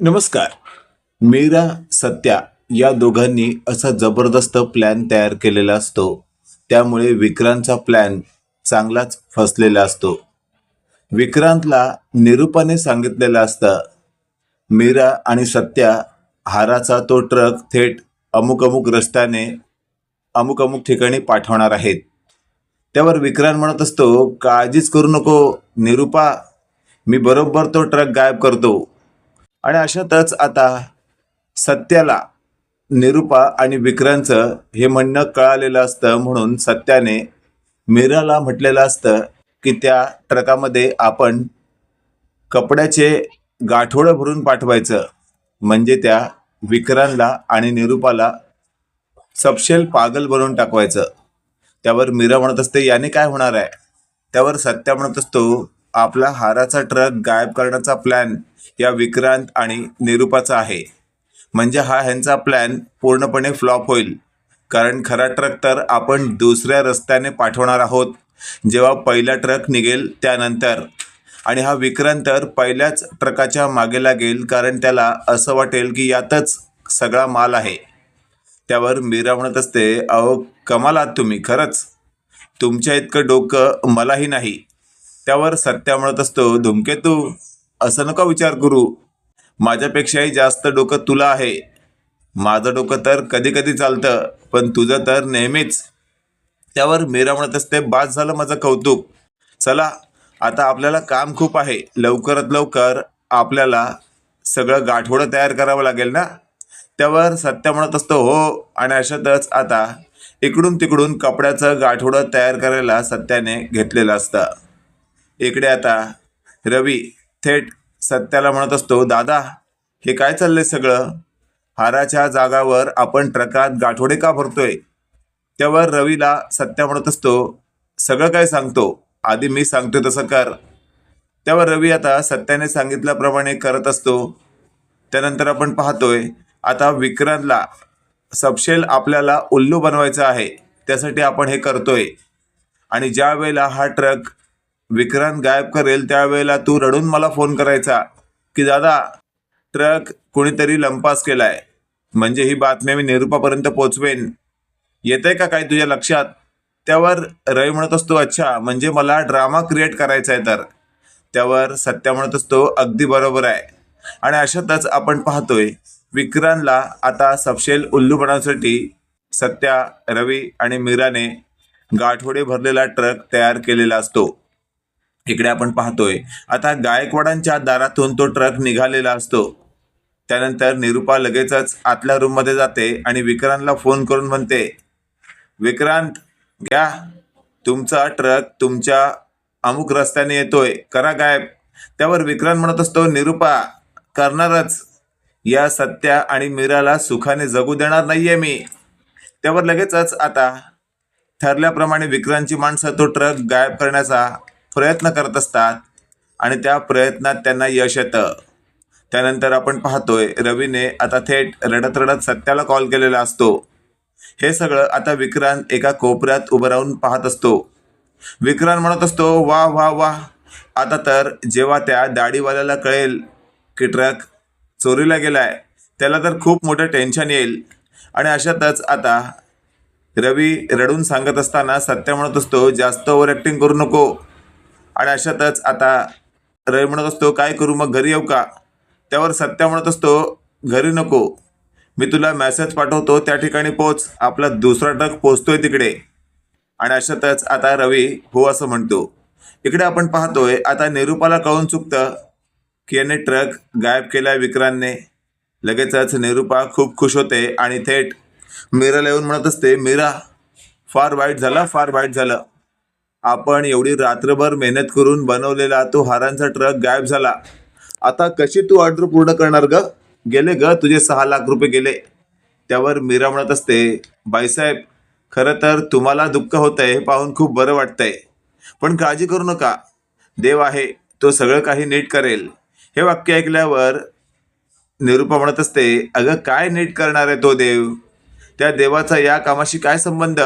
नमस्कार. मीरा सत्या या दोघांनी असा जबरदस्त प्लॅन तयार केलेला असतो. त्यामुळे विक्रांतचा प्लॅन चांगलाच फसलेला असतो. विक्रांतला निरूपाने सांगितलेलं असतं मीरा आणि सत्या हाराचा तो ट्रक थेट अमुक अमुक रस्त्याने अमुक अमुक ठिकाणी पाठवणार आहेत. त्यावर विक्रांत म्हणत असतो काळजीच करू नको निरूपा मी बरोबर तो ट्रक गायब करतो. आणि अशातच आता सत्याला निरूपा आणि विक्रांतचं हे म्हणणं कळालेलं असतं म्हणून सत्याने मीराला म्हटलेलं असतं की त्या ट्रकामध्ये आपण कपड्याचे गाठोडं भरून पाठवायचं. म्हणजे त्या विक्रांतला आणि निरूपाला सपशेल पागल बनवून टाकवायचं. त्यावर मीरा म्हणत असते याने काय होणार आहे? त्यावर सत्या म्हणत असतो आपला हाराचा ट्रक गायब करण्याचा प्लॅन या विक्रांत आणि निरूपाचा आहे. म्हणजे हा ह्यांचा प्लॅन पूर्णपणे फ्लॉप होईल. कारण खरा ट्रक तर आपण दुसऱ्या रस्त्याने पाठवणार आहोत. जेव्हा पहिला ट्रक निघेल त्यानंतर. आणि हा विक्रांत तर पहिल्याच ट्रकाच्या मागे लागेल कारण त्याला असं वाटेल की यातच सगळा माल आहे. त्यावर मीरा म्हणत असते अहो कमाल आहात तुम्ही खरंच. तुमच्या इतकं डोकं मलाही नाही. त्यावर सत्या म्हणत असतो धुमकेतू असं नका विचार करू माझ्यापेक्षाही जास्त डोकं तुला आहे. माझं डोकं तर कधी कधी चालतं पण तुझं तर नेहमीच. त्यावर मीरा म्हणत असते बाद झालं माझं कौतुक. चला आता आपल्याला काम खूप आहे. लवकरात लवकर आपल्याला सगळं गाठोडं तयार करावं लागेल ना? त्यावर सत्य म्हणत असतो हो आणि अशातच आता इकडून तिकडून कपड्याचं गाठोडं तयार करायला सत्याने घेतलेलं असतं. इकडे आता रवी थेट सत्याला म्हणत असतो दादा हे काय चाललंय सगळं? हाराच्या जागावर आपण ट्रकात गाठोडे का भरतोय? त्यावर रवीला सत्या म्हणत असतो सगळं काय सांगतो? आधी मी सांगतोय तसं कर. त्यावर रवी आता सत्याने सांगितल्याप्रमाणे करत असतो. त्यानंतर आपण पाहतोय आता विक्रांतला सपशेल आपल्याला उल्लू बनवायचं आहे त्यासाठी आपण हे करतोय. आणि ज्या वेळेला हा ट्रक विक्रांत गायब करेल त्यावेळेला तू रडून मला फोन करायचा की दादा ट्रक कोणीतरी लंपास केलाय. म्हणजे ही बातमी मी निरूपापर्यंत पोचवेन. येते का काय तुझ्या लक्षात? त्यावर रवी म्हणत असतो अच्छा म्हणजे मला ड्रामा क्रिएट करायचा आहे तर. त्यावर सत्या म्हणत असतो अगदी बरोबर आहे. आणि अशातच आपण पाहतोय विक्रांतला आता सपशेल उल्लू बनवण्यासाठी सत्या रवी आणि मीराने गाठोडे भरलेला ट्रक तयार केलेला असतो. इकडे आपण पाहतोय आता गायकवाडांच्या दारातून तो ट्रक निघालेला असतो. त्यानंतर निरुपा लगेचच आतल्या रूममध्ये जाते आणि विक्रांतला फोन करून म्हणते विक्रांत घ्या. तुमचा ट्रक तुमच्या अमुक रस्त्याने येतोय. करा गायब. त्यावर विक्रांत म्हणत असतो निरुपा करणारच. या सत्या आणि मीराला सुखाने जगू देणार नाहीये मी. त्यावर लगेचच आता ठरल्याप्रमाणे विक्रांतची माणसं तो ट्रक गायब करण्याचा प्रयत्न करत असतात आणि त्या प्रयत्नात त्यांना यश येतं. त्यानंतर आपण पाहतोय रवीने आता थेट रडत रडत सत्याला कॉल केलेला असतो. हे सगळं आता विक्रांत एका कोपऱ्यात उभं राहून पाहत असतो. विक्रांत म्हणत असतो वा वा वा. आता तर जेव्हा त्या दाढीवाल्याला कळेल की ट्रक चोरीला गेलाय त्याला तर खूप मोठं टेन्शन येईल. आणि अशातच आता रवी रडून सांगत असताना सत्य म्हणत असतो जास्त ओव्हर ॲक्टिंग करू नको. आणि अशातच आता रवी म्हणत असतो काय करू मग? घरी येऊ का? त्यावर सत्या म्हणत असतो घरी नको. मी तुला मेसेज पाठवतो त्या ठिकाणी पोच. आपला दुसरा ट्रक पोचतोय तिकडे. आणि अशातच आता रवी हो असं म्हणतो. इकडे आपण पाहतोय आता निरूपाला कळून चुकतं की याने ट्रक गायब केला विक्रांतने. लगेचच निरूपा खूप खुश होते आणि थेट मीराला येऊन म्हणत असते मीरा फार वाईट झालं फार वाईट झालं. आपण एवढी रात्रभर मेहनत करून बनवलेला तो हारांचा ट्रक गायब झाला. आता कशी तू ऑर्डर पूर्ण करणार ग? गेले ग तुझे सहा लाख रुपये गेले. त्यावर मीरा म्हणत असते बाईसाहेब खरं तर तुम्हाला दुःख होतंय हे पाहून खूप बरं वाटतंय. पण काळजी करू नका. देव आहे तो सगळं काही नीट करेल. हे वाक्य ऐकल्यावर निरूपा म्हणत असते अगं काय नीट करणार आहे तो देव? त्या देवाचा या कामाशी काय संबंध?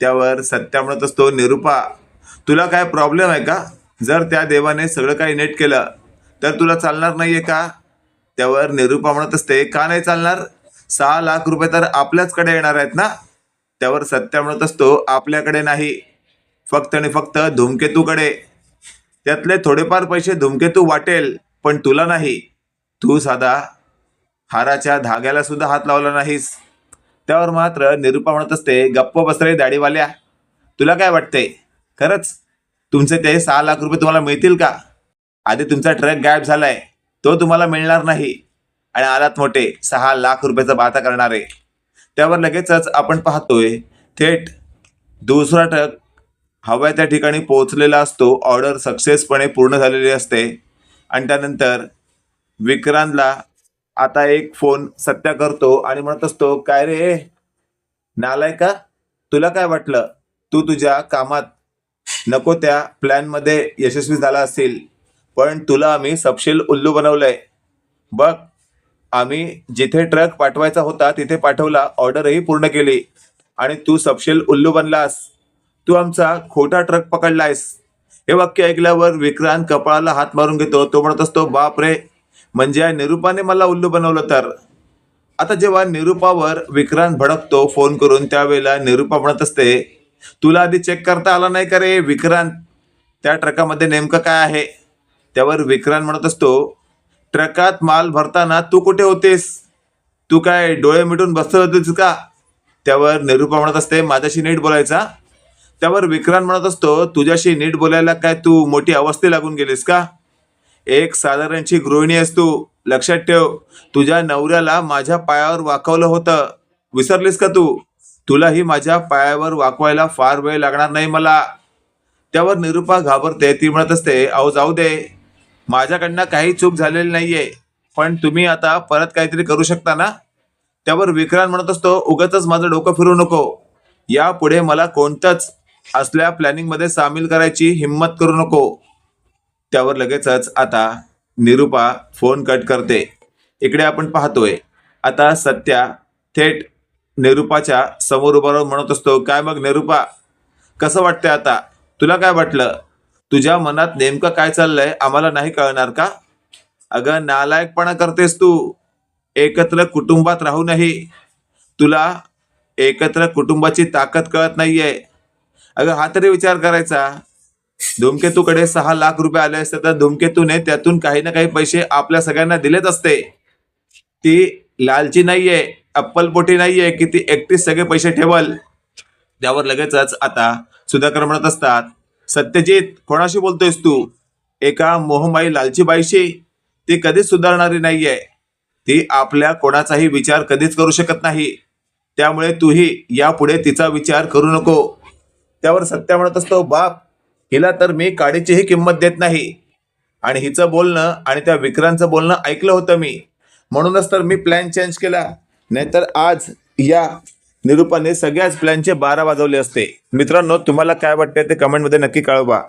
त्यावर सत्या म्हणत असतो निरूपा. तुला काय प्रॉब्लेम आहे का? जर त्या देवाने सगळं काही नेट केलं तर तुला चालणार नाहीये का? त्यावर निरुपा म्हणत असते का नाही चालणार? सहा लाख रुपये तर आपल्याचकडे येणार आहेत ना? त्यावर सत्या म्हणत असतो आपल्याकडे नाही. फक्त आणि फक्त धूमकेतूकडे. त्यातले थोडेफार पैसे धूमकेतू वाटेल पण तुला नाही. तू साधा हाराच्या धाग्याला सुद्धा हात लावला नाहीस. त्यावर मात्र निरुपा म्हणत असते गप्प बसरे दाढीवाल्या तुला काय वाटतंय खरंच? तुमचे ते सहा लाख रुपये तुम्हाला मिळतील का? आधी तुमचा ट्रक गायब झालाय. तो तुम्हाला मिळणार नाही. आणि आलात मोठे सहा लाख रुपयाचा बाता करणारे. त्यावर लगेचच आपण पाहतोय थेट दुसरा ट्रक हव्या त्या ठिकाणी पोहोचलेला असतो. ऑर्डर सक्सेसपणे पूर्ण झालेली असते. आणि त्यानंतर विक्रांतला आता एक फोन सत्या करतो आणि म्हणत असतो काय रे? नालाय का? तुला काय वाटलं? तू तुझ्या कामात नको त्या प्लॅनमध्ये यशस्वी झाला असेल. पण तुला आम्ही सपशेल उल्लू बनवलंय. बघ आम्ही जिथे ट्रक पाठवायचा होता तिथे पाठवला ऑर्डरही पूर्ण केली. आणि तू सपशेल उल्लू बनलास. तू आमचा खोटा ट्रक पकडलायस. हे वाक्य ऐकल्यावर विक्रांत कपाळाला हात मारून घेतो. तो म्हणत असतो बाप रे म्हणजे या मला उल्लू बनवलं तर. आता जेव्हा निरुपावर विक्रांत भडकतो फोन करून त्यावेळेला निरूपा म्हणत असते तुला आधी चेक करता आला नाही का रे विक्रांत? त्या ट्रकामध्ये नेमकं काय आहे? त्यावर विक्रांत म्हणत असतो ट्रकात माल भरताना तू कुठे होतेस? तू काय डोळे मिटून बसत होतीस का? त्यावर निरूपा म्हणत असते माझ्याशी नीट बोलायचा. त्यावर विक्रांत म्हणत असतो तुझ्याशी नीट बोलायला काय तू मोठी अवस्थे लागून गेलीस का? एक साधारणची गृहिणी आहेस तू. लक्षात ठेव. तुझ्या नवऱ्याला माझ्या पायावर वाकवलं होतं. विसरलीस का तू? तुलाही माझ्या पायावर वाकवायला फार वेळ लागणार नाही मला. त्यावर निरुपा घाबरते. ती म्हणत असते अहो जाऊ दे. माझ्याकडनं काही चूक झालेली नाहीये. पण तुम्ही आता परत काहीतरी करू शकता ना? त्यावर विक्रांत म्हणत असतो उगाच माझं डोकं फिरू नको. यापुढे मला कोणत्याच असल्या प्लॅनिंगमध्ये सामील करायची हिंमत करू नको. त्यावर लगेचच आता निरुपा फोन कट करते. इकडे आपण पाहतोय आता सत्या थेट निरुपाच्या समोर उभा राहून म्हणत असतो काय मग निरुपा कसं वाटतंय आता? तुला काय वाटलं? तुझ्या मनात नेमकं काय चाललंय? आम्हाला नाही कळणार का? अगं नालायकपणा करतेस तू. एकत्र कुटुंबात राहूनही तुला एकत्र कुटुंबाची ताकद कळत नाहीये. अगं हा तरी विचार करायचा. धूमकेतूकडे सहा लाख रुपये आले असते तर धूमकेतूने त्यातून काही ना काही पैसे आपल्या सगळ्यांना दिलेच असते. ती लालची नाहीये अप्पलपोटी नाहीये की ती एकटीच सगळे पैसे ठेवल. त्यावर लगेचच आता सुधाकर म्हणत असतात सत्यजित कोणाशी बोलतोयस तू? एका मोहमाई लालची बाईशी. ती कधीच सुधारणारी नाहीये. ती आपल्या कोणाचाही विचार कधीच करू शकत नाही. त्यामुळे तूही यापुढे तिचा विचार करू नको. त्यावर सत्या म्हणत असतो बाप हिला तर मी काडीचीही किंमत देत नाही. आणि हिचं बोलणं आणि त्या विक्रांतचं बोलणं ऐकलं होतं मी. म्हणूनच तर मी प्लॅन चेंज केला. नाहीतर आज या निरूपाने सगळ्याच प्लॅनचे बारा वाजवले असते. मित्रांनो तुम्हाला काय वाटते ते कमेंटमध्ये नक्की कळवा.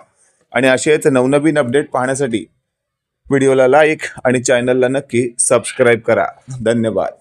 आणि असेच नवनवीन अपडेट पाहण्यासाठी व्हिडिओला लाईक आणि चॅनलला नक्की सबस्क्राईब करा. धन्यवाद.